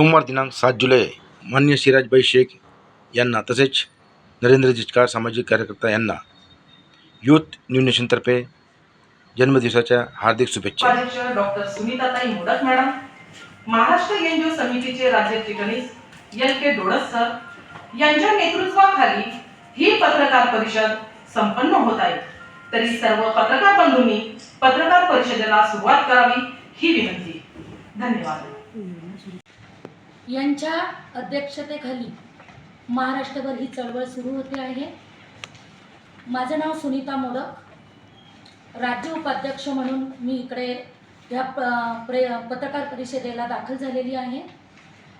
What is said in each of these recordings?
सोमवार दिनांक सात जुलै मान्य सिराजबाई शेख यांना तसेच नरेंद्र जिचकार सामाजिक कार्यकर्ता यांना यूथ न्यू नेशनतर्फे जन्मदिवसाच्या हार्दिक शुभेच्छा. Doctor Sunitatai Modak madam Maharashtra NGO समितीचे राज्य चिटणीस एल के डोळस सर यांच्या नेतृत्वाखाली ही पत्रकार परिषद संपन्न होत आहे. तरी सर्व पत्रकार बंधूंनी पत्रकार परिषदेला सुरुवात करावी ही विनंती. धन्यवाद. यांच्या अध्यक्षतेखाली महाराष्ट्रभर ही चळवळ सुरू होते आहे. माझं नाव सुनीता मोडक. राज्य उपाध्यक्ष म्हणून मी इकडे ह्या प प्रे पत्रकार परिषदेला दाखल झालेली आहे.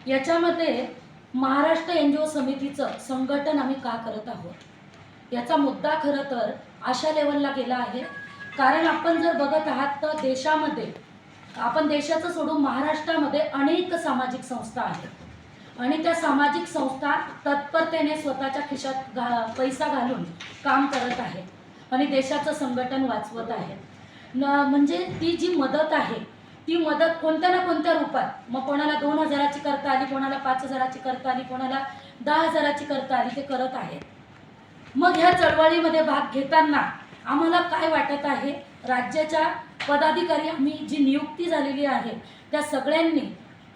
याच्यामध्ये महाराष्ट्र एन जी ओ समितीचं संघटन आम्ही का करत आहोत? याचा मुद्दा खरं तर अशा लेवलला गेला आहे. कारण आपण जर बघत आहात तर देशामध्ये आपण देशाचं सोडून महाराष्ट्रामध्ये अनेक सामाजिक संस्था आहेत. आणि त्या सामाजिक संस्था तत्परतेने स्वतःच्या खिशात घा पैसा घालून काम करत आहेत आणि देशाचं संघटन वाचवत आहेत न म्हणजे ती जी मदत आहे ती मदत कोणत्या ना कोणत्या रूपात? मग कोणाला दोन हजाराची करता आली कोणाला पाच हजाराची करता आली कोणाला दहा हजाराची करता आली ते करत आहेत. मग ह्या चळवळीमध्ये भाग घेताना आम्हाला काय वाटत आहे? राज्याच्या पदाधिकारी आम्ही जी नियुक्ती झालेली आहे त्या सगळ्यांनी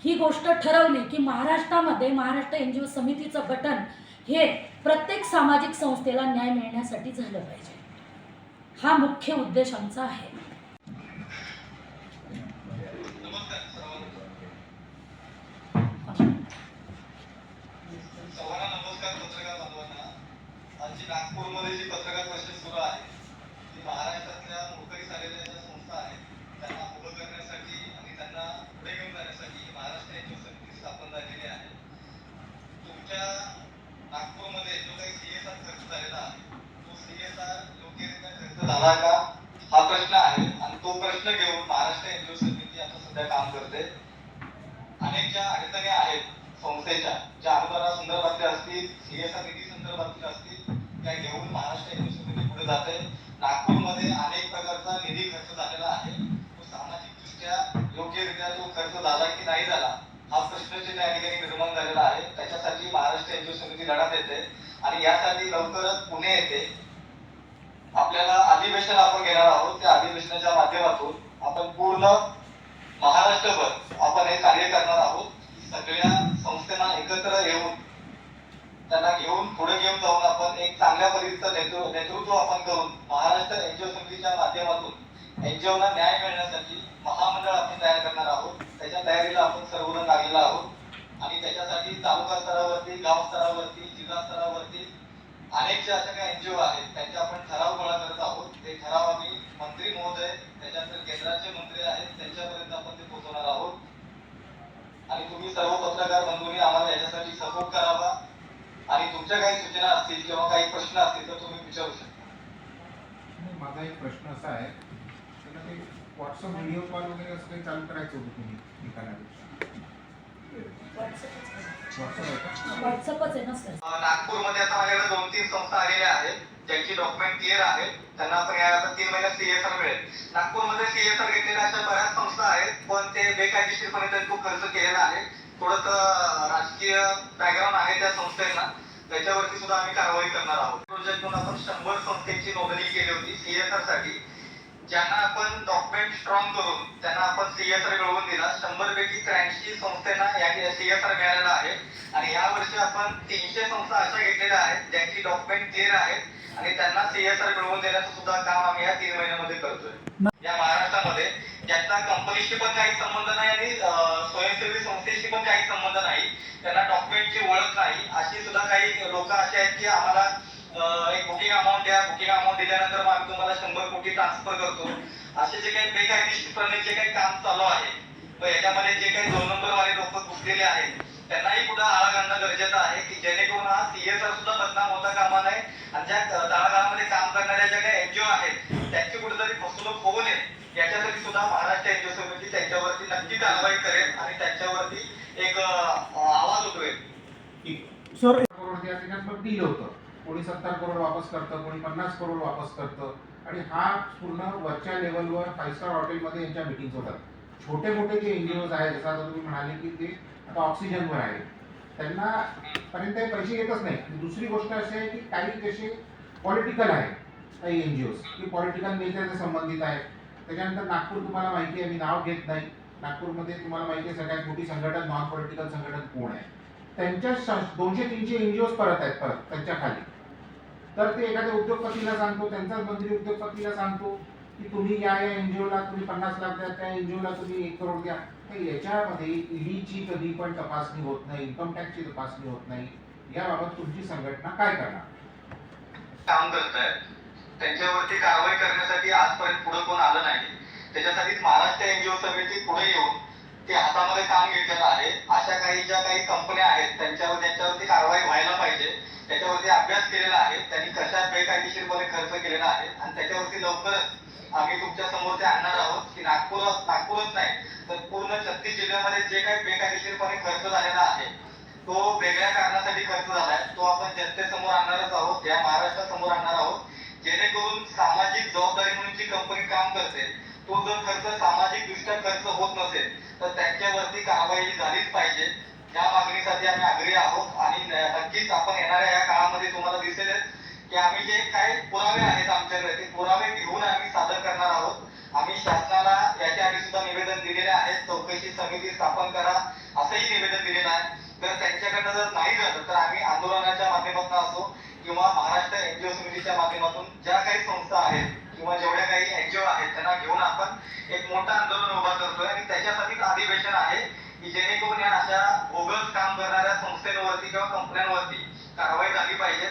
ही गोष्ट ठरवली की महाराष्ट्रामध्ये महाराष्ट्र एन जी ओ समितीचं गठन हे प्रत्येक सामाजिक संस्थेला न्याय मिळण्यासाठी झालं पाहिजे. हा मुख्य उद्देश आमचा आहे. नागपूरमध्ये जी पत्रकार परिषद सुरू आहे ती महाराष्ट्रातल्या नोकरी झालेल्या ज्या संस्था आहेत त्यांना उभं करण्यासाठी आणि त्यांना पुढे घेऊन जाण्यासाठी महाराष्ट्र एनजीओ समिती स्थापन झालेली आहे तुमच्या नागपूरमध्ये जो काही सीएसआर खर्च झालेला आहे तो सीएसआर योग्यरित्या खर्च झाला का हा प्रश्न आहे. आणि तो प्रश्न घेऊन महाराष्ट्र एनजीओ समिती आता सध्या काम करते. अनेक ज्या अडचणी आहेत संस्थेच्या ज्या अनुदाना संदर्भातल्या असतील सीएसआर निधी संदर्भातल्या असतील त्या घेऊन महाराष्ट्र एनजीओ समिती पुढे जाते. नागपूरमध्ये अनेक प्रकारचा निधी खर्च झालेला आहे. तो सामाजिक दृष्ट्या योग्यरित्या तो खर्च झाला की नाही झाला हा प्रश्न त्या ठिकाणी निर्माण झालेला आहे त्याच्यासाठी महाराष्ट्र एनजीओ समिती लढा देते आणि यासाठी लवकरच पुणे येथे आपल्याला अधिवेशन आपण घेणार आहोत त्या अधिवेशनाच्या माध्यमातून आपण पूर्ण महाराष्ट्रभर आपण हे कार्य करणार आहोत सगळ्या संस्थेना एकत्र येऊन त्यांना घेऊन पुढे घेऊन जाऊन आपण एक चांगल्या पद्धतीचं नेतृत्व नेतृत्व आपण करून महाराष्ट्र एनजीओ समितीच्या माध्यमातून एनजीओ ला न्याय मिळण्यासाठी महामंडळ आपण तयार करणार आहोत त्याच्या तयारीला आपण सर्वजण लागलेलो आहोत आणि त्याच्यासाठी तालुका स्तरावरती गाव स्तरावरती जिल्हा स्तरावरती अनेक ज्या अशा काही एनजीओ आहेत त्यांचे आपण ठराव गोळा करत आहोत ते ठराव आम्ही मंत्री महोदय त्याच्यानंतर केंद्राचे मंत्री आहेत त्यांच्यापर्यंत आपण ते पोहोचवणार आहोत आणि तुम्ही सर्व पत्रकार बंधूंनी आम्हाला याच्यासाठी सपोर्ट करावा आणि तुमच्या काही सूचना असतील किंवा काही प्रश्न असतील तर तुम्ही विचारू शकता नाही, माझा एक प्रश्न असा आहे त्याला ते व्हॉट्सअप व्हिडिओ कॉल वगैरे असं काही चालू करायचं होतं तुम्ही आहे व्हॉट्सअपच आहे ना सर अं, नागपूरमध्ये आता माझ्याकडे दोन तीन संस्था आलेल्या आहेत ज्यांची डॉक्युमेंट क्लिअर आहेत त्यांना आपण या आता तीन महिन्यात सीएसआर मिळेल. नागपूरमध्ये सीएसआर घेतलेल्या अशा बऱ्याच संस्था आहेत पण ते बेकायदेशीरपणे त्यांनी तो खर्च केलेला आहे. थोडस राजकीय बॅकग्राऊंड आहे त्या संस्थेला. त्याच्यावरती सुद्धा आम्ही कारवाई करणार आहोत. म्हणजे प्रोजेक्ट आपण शंभर संस्थेची नोंदणी केली होती सीएसआरसाठी ज्यांना आपण डॉक्युमेंट स्ट्रॉंग करून त्यांना आपण सीएसआर मिळवून दिला शंभर पैकी त्र्याऐंशी संस्थांना या सीएसआर मिळालेला आहे. आणि या वर्षी आपण तीनशे संस्था अशा घेतलेल्या आहेत ज्यांची डॉक्युमेंट क्लिअर आहेत आणि त्यांना सीएसआर मिळवून देण्याचं सुद्धा काम आम्ही या तीन महिन्यामध्ये करतोय. या महाराष्ट्रामध्ये ज्यांचा कंपनीशी पण काही संबंध नाही आणि स्वयंसेवी संस्थेशी पण काही संबंध नाही त्यांना डॉक्युमेंटची ओळख नाही अशी सुद्धा काही लोक असे आहेत की आम्हाला जे काही बेकायदेशीरपणे जे काही काम चालू आहे व याच्यामध्ये जे काही दोन नंबर वाले लोक घुसलेले आहेत त्यांनाही कुठं आळा घालणं गरजेचं आहे की जेणेकरून हा सीएसआर सुद्धा बदनाम होता कामा नये. आणि ज्या तळागाळामध्ये काम करणाऱ्या ज्या काही एनजीओ आहेत त्यांची कुठेतरी फसवणूक होऊ नये. याच्यासाठी सुद्धा महाराष्ट्र एनजीओ समिती त्यांच्यावरती नक्की कारवाई करेल आणि त्यांच्यावरती एक आवाज उठवेल. सर करोड त्या ठिकाणी मग दिलं होतं. कोणी सत्तर करोड वापस करतं कोणी पन्नास करोड वापस करतं. आणि हा पूर्ण वरच्या लेवलवर फाईव्ह स्टार हॉटेलमध्ये यांच्या मिटिंग होतात. छोटे मोठे जे एन जी ओज आहेत जसं आता तुम्ही म्हणाले की ते आता ऑक्सिजनवर आहे त्यांना पर्यंत पैसे येतच नाही दुसरी गोष्ट अशी आहे की काही जसे पॉलिटिकल आहेत काही एन जी ओज की पॉलिटिकल नेत्याचे संबंधित आहेत. त्याच्यानंतर नागपूर तुम्हाला माहिती आहे मी नाव घेत नाही. नागपूरमध्ये तुम्हाला माहिती आहे सगळ्यात मोठी संघटन नॉन पॉलिटिकल संघटन कोण आहे? त्यांच्या दोनशे तीनशे एन जी ओज परत आहेत परत त्यांच्या खाली. तर ते एखाद्या उद्योगपतीला सांगतो त्यांचाच मंत्री उद्योगपतीला सांगतो की तुम्ही या या एन जी ओला तुम्ही पन्नास लाख द्या त्या एन जी ओला तुम्ही एक करोड द्या. तर याच्यामध्ये ईडीची कधी पण तपासणी होत नाही इन्कम टॅक्सची तपासणी होत नाही. याबाबत तुमची संघटना काय करणार? काम करत आहेत त्यांच्यावरती कारवाई करण्यासाठी आजपर्यंत पुढे कोण आलं नाही. त्याच्यासाठीच महाराष्ट्र एनजीओ समिती पुढे येऊन ते हातामध्ये काम घेतलेलं आहे. अशा जिल्ह्यामध्ये जे काही बेकायदेशीरपणे खर्च झालेला आहे तो वेगळ्या कारणासाठी खर्च झालाय. तो आपण जनतेसमोर आणणारच आहोत या महाराष्ट्रासमोर आणणार आहोत. जेणेकरून सामाजिक जबाबदारी म्हणून जी कंपनी काम करते तो जर खर्च सामाजिक दृष्ट्या खर्च होत नसेल तर त्यांच्यावरती कारवाई झालीच पाहिजे. या मागणीसाठी आम्ही आग्रही आहोत आणि नक्कीच आपण येणाऱ्या या काळामध्ये तुम्हाला दिसेलच की आम्ही जे काही पुरावे आहेत आमच्याकडे ते पुरावे घेऊन आम्ही सादर करणार आहोत. आम्ही शासना ज्या काही संस्था आहेत किंवा जेवढ्या काही एनजीओ आहेत त्यांना घेऊन आपण एक मोठं आंदोलन उभा करतोय आणि त्याच्यासाठीच अधिवेशन आहे की जेणेकरून या अशा बोगस काम करणाऱ्या संस्थेवरती किंवा कंपन्यांवरती कारवाई झाली पाहिजे.